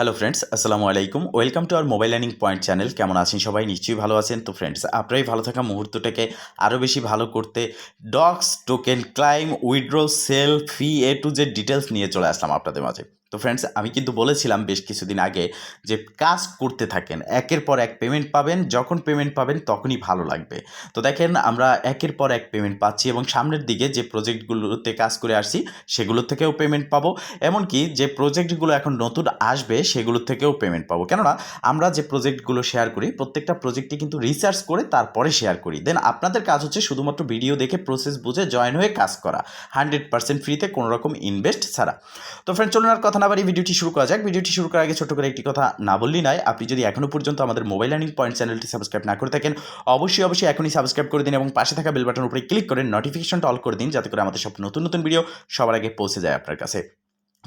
Hello friends আসসালামু আলাইকুম welcome to our mobile learning point channel কেমন আছেন সবাই? নিশ্চয়ই ভালো আছেন। তো ফ্রেন্ডস আপনারাই ভালো থাকা মুহূর্তটাকে আরও বেশি ভালো করতে DOGS token claim withdraw sell fee A to Z details নিয়ে চলে আসলাম আপনাদের মাঝে। তো ফ্রেন্ডস আমি কিন্তু বলেছিলাম বেশ কিছুদিন আগে যে কাজ করতে থাকেন, একের পর এক পেমেন্ট পাবেন, যখন পেমেন্ট পাবেন তখনই ভালো লাগবে। তো দেখেন, আমরা একের পর এক পেমেন্ট পাচ্ছি এবং সামনের দিকে যে প্রজেক্টগুলোতে কাজ করে আসছি, সেগুলোর থেকেও পেমেন্ট পাবো। এমনকি যে প্রজেক্টগুলো এখন নতুন আসবে সেগুলোর থেকেও পেমেন্ট পাবো। কেননা, আমরা যে প্রজেক্টগুলো শেয়ার করি, প্রত্যেকটা প্রজেক্টে কিন্তু রিসার্চ করে তারপরে শেয়ার করি। দেন আপনাদের কাজ হচ্ছে শুধুমাত্র ভিডিও দেখে প্রসেস বুঝে জয়েন হয়ে কাজ করা। হান্ড্রেড পার্সেন্ট ফ্রিতে কোনো রকম ইনভেস্ট ছাড়া। তো ফ্রেন্ড চলুন আর কথা না বাড়ি ভিডিওটি শুরু করা যাক। ভিডিওটি শুরু করার আগে ছোট করে একটি কথা না বললেই নয়, আপনি যদি এখনও পর্যন্ত আমাদের মোবাইল লার্নিং পয়েন্ট চ্যানেলটি সাবস্ক্রাইব না করে থাকেন, অবশ্যই অবশ্যই এখনই সাবস্ক্রাইব করে দিন এবং পাশে থাকা বেল বাটন উপরে ক্লিক করে নোটিফিকেশনটা অল করে দিন, যাতে করে আমাদের সব নতুন নতুন ভিডিও সবার আগে পৌঁছে যায় আপনার কাছে।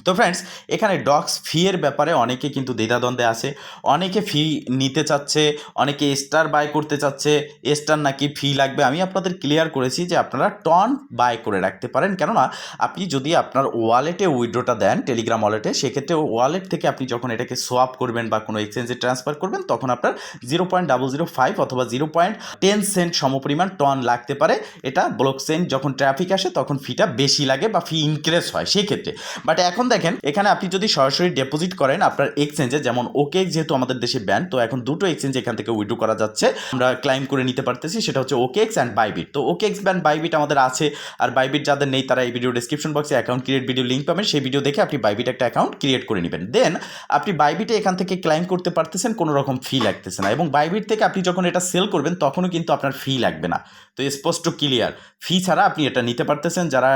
তো ফ্রেন্ডস এখানে ডক্স ফি এর ব্যাপারে অনেকে কিন্তু দ্বিধাদ্বন্দ্বে আছে, অনেকে ফি নিতে চাচ্ছে, অনেকে স্টার বাই করতে চাচ্ছে স্টার নাকি ফি লাগবে, আমি আপনাদের ক্লিয়ার করেছি যে আপনারা টন বাই করে রাখতে পারেন, কেননা আপনি যদি আপনার ওয়ালেটে উইড্রোটা দেন টেলিগ্রাম ওয়ালেটে সেক্ষেত্রে ওয়ালেট থেকে আপনি যখন এটাকে সোয়াপ করবেন বা কোনো এক্সচেঞ্জে ট্রান্সফার করবেন, তখন আপনার zero point double zero five অথবা জিরো পয়েন্ট টেন সেন্ট সমপরিমাণ টন লাগতে পারে, এটা ব্লক সেন্ট যখন ট্রাফিক আসে, তখন ফিটা বেশি লাগে বা ফি ইনক্রিজ হয় সেই ক্ষেত্রে বাট এখন দেখেন, এখানে আপনি যদি সরাসরি ডিপোজিট করেন আপনার এক্সচেঞ্জে যেমন ওকে যেহেতু আমাদের দেশে ব্যান তো এখন দুটো এক্সচেঞ্জ এখান থেকে উইড্রো করা যাচ্ছে। আমরা ক্লাইম করে নিতে পারতেছি, সেটা হচ্ছে ওকে এক্স অ্যান্ড বাইবিট তো ওকে এক্স ব্যান্ড বাইবিট আমাদের আছে, আর বাইবিট যাদের নেই, তারা এই ভিডিও ডিসক্রিপশন বক্সে অ্যাকাউন্ট ক্রিয়েট ভিডিও লিঙ্ক পাবেন। সেই ভিডিও দেখে আপনি বাইবিট একটা অ্যাকাউন্ট ক্রিয়েট করে নেবেন। দেন আপনি বাইবিটে এখান থেকে ক্লাইম করতে পারতেছেন, কোনো রকম ফি লাগতেছে না। এবং বাইবিট থেকে আপনি যখন এটা সেল করবেন, তখনও কিন্তু আপনার ফি লাগবে না। তো স্পষ্ট ক্লিয়ার ফি ছাড়া আপনি এটা নিতে পারতেছেন। যারা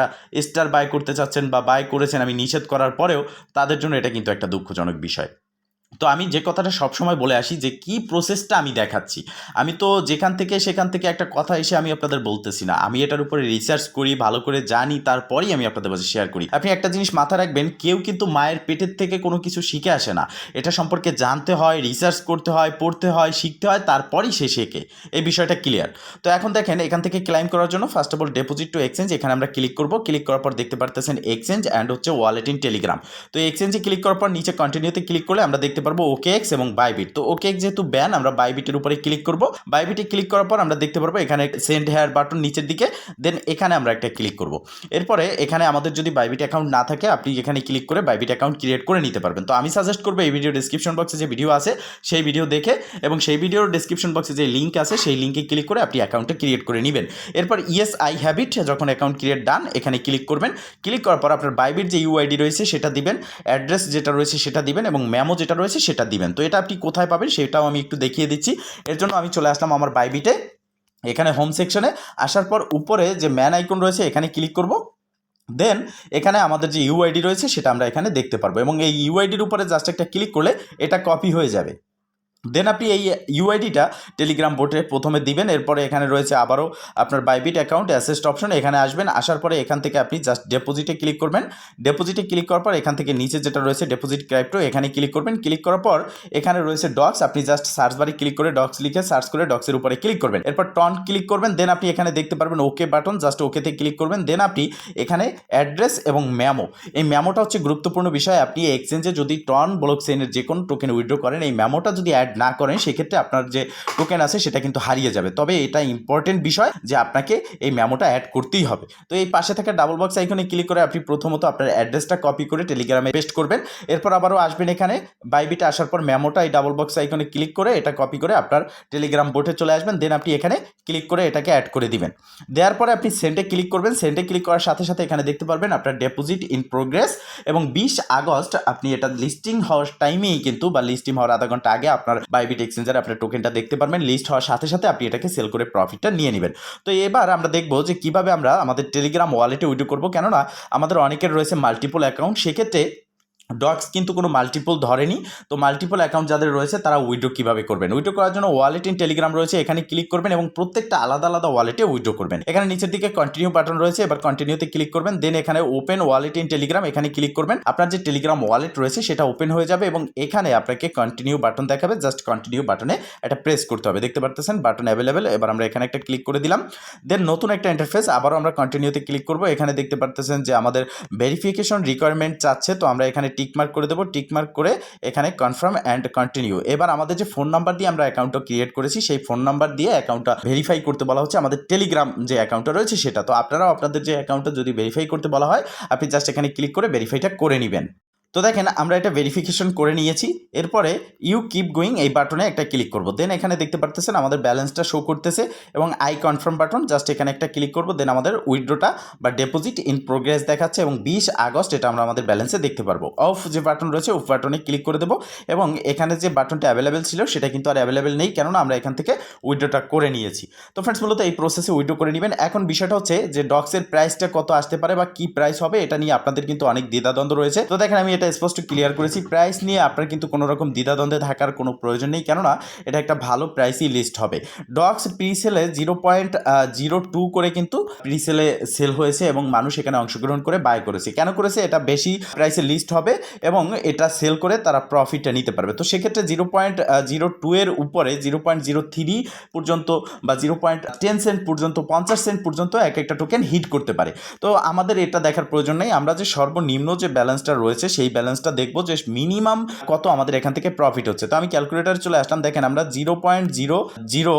স্টার বাই করতে চাচ্ছেন বা বাই করেছেন, আমি নিষেধ করার পরেও তাদের জন্য এটা কিন্তু একটা দুঃখজনক বিষয়। তো আমি যে কথাটা সবসময় বলে আসি যে, কি প্রসেসটা আমি দেখাচ্ছি? আমি তো যেখান থেকে সেখান থেকে একটা কথা এসে আমি আপনাদের বলতেছি না। আমি এটার উপরে রিসার্চ করি, ভালো করে জানি, তারপরেই আমি আপনাদের মাঝে শেয়ার করি। আপনি একটা জিনিস মাথায় রাখবেন, কেউ কিন্তু মায়ের পেটের থেকে কোনো কিছু শিখে আসে না। এটা সম্পর্কে জানতে হয় রিসার্চ করতে হয়, পড়তে হয়, শিখতে হয়, তারপরেই সে শেখে। এই বিষয়টা ক্লিয়ার তো এখন দেখেন, এখান থেকে ক্লাইম করার জন্য first of all deposit to exchange এখানে আমরা ক্লিক করব। ক্লিক করার পর দেখতে পারতেছেন এক্সচেঞ্জ অ্যান্ড হচ্ছে ওয়ালেট ইন টেলিগ্রাম তো এক্সচেঞ্জে ক্লিক করার পর নিচে কন্টিনিউতে ক্লিক করলে আমরা দেখতে পারব ওকে এক্স এবং বাইবিট তো ওকে এক্স যেহেতু ব্যান আমরা বাইবিটের উপরে ক্লিক করব। বাইবিটে ক্লিক করার পর আমরা দেখতে পারব এখানে সেন্ড হেয়ার বাটন নিচের দিকে দেন এখানে আমরা একটা ক্লিক করব। এরপরে এখানে আমাদের যদি বাইবিট অ্যাকাউন্ট না থাকে, আপনি এখানে ক্লিক করে বাইবিট অ্যাকাউন্ট ক্রিয়েট করে নিতে পারবেন। তো আমি সাজেস্ট করব এই ভিডিও ডিসক্রিপশন বক্সে যে ভিডিও আছে, সেই ভিডিও দেখে এবং সেই ভিডিওর ডিসক্রিপশন বক্সে যে লিঙ্ক আছে, সেই লিঙ্কে ক্লিক করে আপনি অ্যাকাউন্টটা ক্রিয়েট করে নেবেন। এরপর ইয়েস আই হ্যাবিট যখন অ্যাকাউন্ট ক্রিয়েট ডান এখানে ক্লিক করবেন। ক্লিক করার পর আপনার বাইবিট যে ইউআইডি রয়েছে, সেটা দিবেন। অ্যাড্রেস যেটা রয়েছে, সেটা দিবেন এবং ম্যামো যেটা রয়েছে সেটা দিবেন। তো এটা আপনি কোথায় পাবেন সেটাও আমি একটু দেখিয়ে দিচ্ছি। এর জন্য আমি চলে আসলাম আমার বাইবিটে এখানে হোম সেকশনে আসার পর উপরে যে ম্যান আইকন রয়েছে এখানে ক্লিক করব। দেন এখানে আমাদের যে ইউআইডি রয়েছে সেটা আমরা এখানে দেখতে পারব এবং এই ইউআইডির উপরে জাস্ট একটা ক্লিক করলে এটা কপি হয়ে যাবে। দেন আপনি এই ইউআইডিটা টেলিগ্রাম বোটে প্রথমে দিবেন, এরপরে এখানে রয়েছে আবারও আপনার বাইবিট অ্যাকাউন্ট অ্যাসেস্ট অপশন এখানে আসবেন, আসার পরে এখান থেকে আপনি জাস্ট ডেপোজিটে ক্লিক করবেন। ডেপোজিটে ক্লিক করার পর এখান থেকে নিচে যেটা রয়েছে ডেপোজিট ক্রাইপ্টো এখানে ক্লিক করবেন। ক্লিক করার পর এখানে রয়েছে ডক্স আপনি জাস্ট সার্চ বারে ক্লিক করে ডক্স লিখে সার্চ করে ডক্সের উপরে ক্লিক করবেন। এরপর টন ক্লিক করবেন দেন আপনি এখানে দেখতে পারবেন ওকে বাটন জাস্ট ওকেতে ক্লিক করবেন। দেন আপনি এখানে অ্যাড্রেস এবং ম্যামো এই ম্যামোটা হচ্ছে গুরুত্বপূর্ণ বিষয়। আপনি এক্সচেঞ্জে যদি টন ব্লক চেইনের যে কোনো টোকেন উইড্রো করেন, এই ম্যামোটা যদি অ্যাড না করেন, সেক্ষেত্রে আপনার যে টোকেন আছে, সেটা কিন্তু হারিয়ে যাবে। তবে এটা ইম্পর্টেন্ট বিষয় যে আপনাকে এই মেমোটা অ্যাড করতেই হবে। তো এই পাশে থাকা ডাবল বক্স আইকনে ক্লিক করে আপনি প্রথমত আপনার অ্যাড্রেসটা কপি করে টেলিগ্রামে পেস্ট করবেন। এরপর আবারও আসবেন এখানে। বাইবিটে আসার পর মেমোটা এই ডাবল বক্স আইকনে ক্লিক করে এটা কপি করে আপনার টেলিগ্রাম বোর্ডে চলে আসবেন। দেন আপনি এখানে ক্লিক করে এটাকে অ্যাড করে দিবেন। দেওয়ার পরে আপনি সেন্টে ক্লিক করবেন। সেন্টে ক্লিক করার সাথে সাথে এখানে দেখতে পারবেন আপনার ডেপোজিট ইন প্রোগ্রেস এবং বিশ আগস্ট আপনি এটা লিস্টিং হওয়ার টাইমেই কিন্তু বা লিস্টিং হওয়ার আধা ঘণ্টা আগে আপনার বাইবিট এক্সচেঞ্জারে আপনার টোকেনটা দেখতে পারবেন লিস্ট হওয়ার সাথে সাথে আপনি এটাকে সেল করে প্রফিটটা নিয়ে নেবেন। তো এবার আমরা দেখব যে কীভাবে আমরা আমাদের টেলিগ্রাম ওয়ালেটে উইডো করব, কেননা আমাদের অনেকের রয়েছে মাল্টিপল অ্যাকাউন্ট সেক্ষেত্রে ডক্স কিন্তু কোনো মাল্টিপল ধরেনি। তো মাল্টিপল অ্যাকাউন্ট যাদের রয়েছে, তারা উইড্রো কীভাবে করবেন? উইড্রো করার জন্য ওয়ালেট ইন টেলিগ্রাম রয়েছে, এখানে ক্লিক করবেন এবং প্রত্যেকটা আলাদা আলাদা ওয়ালেটে উইড্রো করবেন। এখানে নিচের দিকে কন্টিনিউ বাটন রয়েছে, এবার কন্টিনিউতে ক্লিক করবেন দেন এখানে ওপেন ওয়ালেট ইন টেলিগ্রাম এখানে ক্লিক করবেন। আপনার যে টেলিগ্রাম ওয়ালেট রয়েছে, সেটা ওপেন হয়ে যাবে এবং এখানে আপনাকে কন্টিনিউ বাটন দেখাবে জাস্ট কন্টিনিউ বাটনে এটা প্রেস করতে হবে। দেখতে পারতেছেন বাটন অ্যাভেলেবেল এবার আমরা এখানে একটা ক্লিক করে দিলাম। দেন নতুন একটা ইন্টারফেস আবারও আমরা কন্টিনিউতে ক্লিক করব। এখানে দেখতে পারতেছেন যে আমাদের ভেরিফিকেশন রিকোয়ারমেন্ট চাচ্ছে, তো আমরা এখানে টিক মার্ক করে দেবো টিকমার্ক করে এখানে কনফার্ম অ্যান্ড কন্টিনিউ এবার আমাদের যে ফোন নাম্বার দিয়ে আমরা অ্যাকাউন্টটা ক্রিয়েট করেছি, সেই ফোন নাম্বার দিয়ে অ্যাকাউন্টটা ভেরিফাই করতে বলা হচ্ছে, আমাদের টেলিগ্রাম যে অ্যাকাউন্টটা রয়েছে সেটা। তো আপনারাও আপনাদের যে অ্যাকাউন্টটা যদি ভেরিফাই করতে বলা হয়, আপনি জাস্ট এখানে ক্লিক করে ভেরিফাইটা করে নেবেন। তো দেখেন, আমরা এটা ভেরিফিকেশন করে নিয়েছি। এরপরে ইউ কিপ গোয়িং এই বাটনে একটা ক্লিক করব। দেন এখানে দেখতে পারতেছেন আমাদের ব্যালেন্সটা শো করতেছে এবং আই কনফার্ম বাটন জাস্ট এখানে একটা ক্লিক করব দেন আমাদের উইড্রোটা বা ডেপোজিট ইন প্রোগ্রেস দেখাচ্ছে এবং বিশ আগস্ট এটা আমরা আমাদের ব্যালেন্সে দেখতে পারব। অফ যে বাটন রয়েছে অফ বাটনে ক্লিক করে দেবো এবং এখানে যে বাটনটা অ্যাভেলেবেল ছিল, সেটা কিন্তু আর অ্যাভেলেবেল নেই, কেননা আমরা এখান থেকে উইড্রোটা করে নিয়েছি। তো ফ্রেন্ডস মূলত এই প্রসেসে উইড্রো করে নেবেন। এখন বিষয়টা হচ্ছে যে ডক্সের প্রাইসটা কত আসতে পারে বা কি প্রাইস হবে, এটা নিয়ে আপনাদের কিন্তু অনেক দ্বিধাদ্বন্দ্ব রয়েছে। তো দেখেন, আমি এটা স্পষ্ট ক্লিয়ার করেছি। প্রাইস নিয়ে আপনার কিন্তু কোনো রকম দ্বিধাদ্বন্দ্বে থাকার কোনো প্রয়োজন নেই। কেননা, এটা একটা ভালো প্রাইসই লিস্ট হবে। ডক্স প্রিসেলে জিরো পয়েন্ট জিরো টু করে কিন্তু প্রিসেলে সেল হয়েছে এবং মানুষ এখানে অংশগ্রহণ করে বাই করেছে। কেন করেছে? এটা বেশি প্রাইসে লিস্ট হবে এবং এটা সেল করে তারা প্রফিটটা নিতে পারবে। তো সেক্ষেত্রে জিরো পয়েন্ট জিরো টু এর উপরে জিরো পয়েন্ট জিরো থ্রি পর্যন্ত বা জিরো পয়েন্ট টেন সেন্ট পর্যন্ত, পঞ্চাশ সেন্ট পর্যন্ত এক একটা টোকেন হিট করতে পারে। তো আমাদের এটা দেখার প্রয়োজন নেই। আমরা যে সর্বনিম্ন যে ব্যালেন্সটা রয়েছে সেই ব্যালেন্সটা দেখব যে মিনিমাম কত আমাদের এখান থেকে প্রফিট হচ্ছে। তো আমি ক্যালকুলেটার চলে আসলাম। দেখেন আমরা zero point zero zero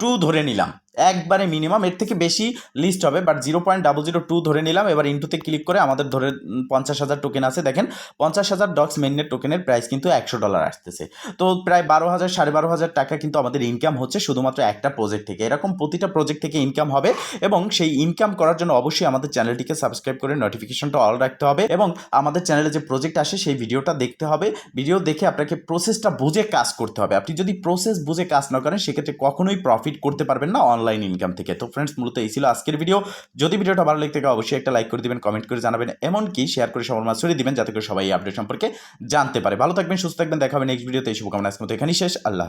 two ধরে নিলাম। একবারে মিনিমাম এর থেকে বেশি লিস্ট হবে but zero point double zero two ধরে নিলাম, এবার ইন্টুতে ক্লিক করে আমাদের ধরে পঞ্চাশ হাজার টোকেন আছে। দেখেন, পঞ্চাশ হাজার ডক্স মেইনের টোকেনের প্রাইস কিন্তু একশো ডলার আসতেছে। তো প্রায় বারো হাজার, সাড়ে বারো হাজার টাকা কিন্তু আমাদের ইনকাম হচ্ছে শুধুমাত্র একটা প্রজেক্ট থেকে। এরকম প্রতিটা প্রজেক্ট থেকে ইনকাম হবে এবং সেই ইনকাম করার জন্য অবশ্যই আমাদের চ্যানেলটিকে সাবস্ক্রাইব করে নোটিফিকেশনটা অল রাখতে হবে এবং আমাদের চ্যানেলে যে প্রজেক্ট আসে সেই ভিডিওটা দেখতে হবে। ভিডিও দেখে আপনাকে প্রসেসটা বুঝে কাজ করতে হবে। আপনি যদি প্রসেস বুঝে কাজ না করেন, সেক্ষেত্রে কখনোই প্রফিট করতে পারবেন না অনলাইন ইনকাম থেকে। তো ফ্রেন্ডস মূলত এই ছিল আজকের ভিডিও যদি ভিডিওটা ভালো লেগে থাকে, অবশ্যই একটা লাইক করে দিবেন কমেন্ট করে জানাবেন, এমনকি শেয়ার করে সবার মাঝে দিবেন, যাতে করে সবাই আপডেট সম্পর্কে জানতে পারে। ভালো থাকবেন, সুস্থ থাকবেন দেখাবেন নেক্সট ভিডিওতে এই শুভকামনা আজকে মতো এখানেই শেষ। আল্লাহ।